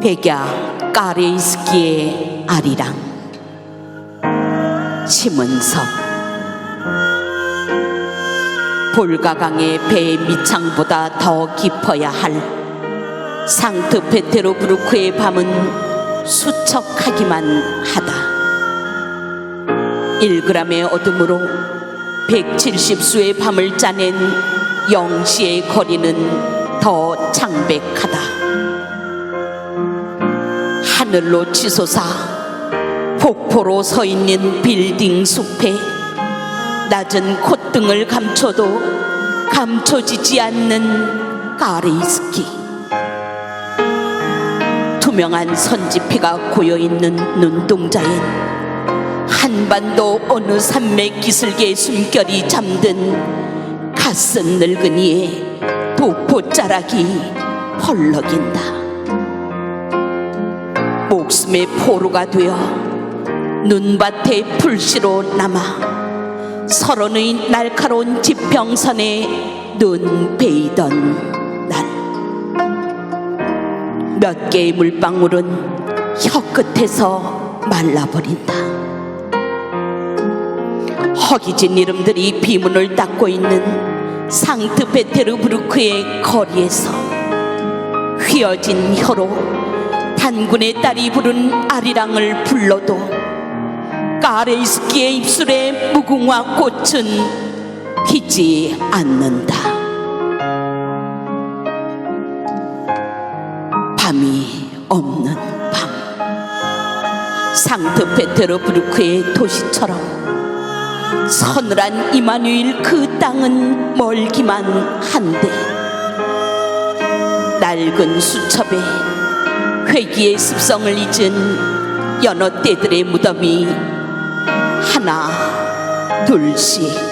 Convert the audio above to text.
백야 까레이스키의 아리랑. 심은섭 볼가강의 배의 밑창보다 더 깊어야 할 상트 페테로부르크의 밤은 수척하기만 하다. 1g의 어둠으로 170수의 밤을 짜낸 영시의 거리는 더 창백하다 하늘로 치솟아 폭포로 서 있는 빌딩 숲에 낮은 콧등을 감춰도 감춰지지 않는 까레이스키. 투명한 선지피가 고여있는 눈동자엔 한반도 어느 산맥 기슭의 숨결이 잠든 갓쓴 늙은이의 도포자락이 펄럭인다 목숨의 포로가 되어 눈밭에 풀씨로 남아 서론의 날카로운 지평선에 눈 베이던 날 몇 개의 물방울은 혀끝에서 말라버린다. 허기진 이름들이 비문을 닦고 있는 상트페테르부르크의 거리에서 휘어진 혀로 단군의 딸이 부른 아리랑을 불러도 까레이스키의 입술에 무궁화 꽃은 피지 않는다. 밤이 없는 밤. 상트 페테르부르크의 도시처럼 서늘한 이마누일 그 땅은 멀기만 한데 낡은 수첩에 회기의 습성을 잊은 연어 떼들의 무덤이 하나 둘씩.